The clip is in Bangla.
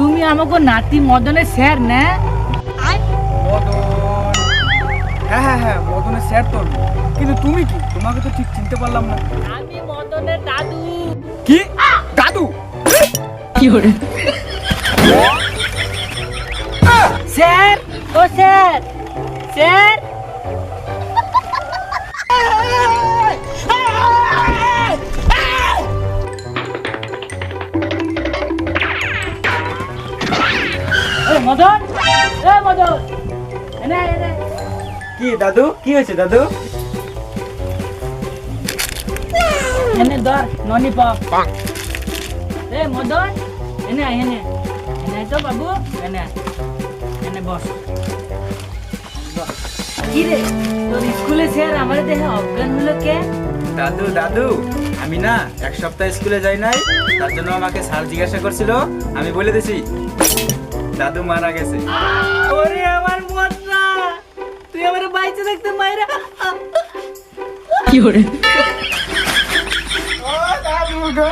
তুমি আমাকে নাতি মদনের স্যার না? মদন। হ্যাঁ হ্যাঁ হ্যাঁ মদনের স্যার তোর কিন্তু তুমি কি? তোমাকে তো ঠিক চিনতে পারলাম না। আমি মদনের দাদু। কি? দাদু? স্যার ও স্যার স্যার। মদন! এ মদন! এনে এনে। কি দাদু? কি হয়েছে দাদু? এনে ধর ননি পাও এ মদন! এনে এনে। এনে তো বাবু এনে। এনে বস। কি রে তোর স্কুলে স্যার আমার দেহে অজ্ঞান হলো কে? দাদু দাদু আমি না এক সপ্তাহ স্কুলে যাই নাই তার জন্য আমাকে স্যার জিজ্ঞাসা করছিল আমি বলে দিছি। দাদু মারা গেছে। ওরে আমার মজা তুই আমার বাইচে দেখতে মাইরা। কি ওরে ও দাদু গো!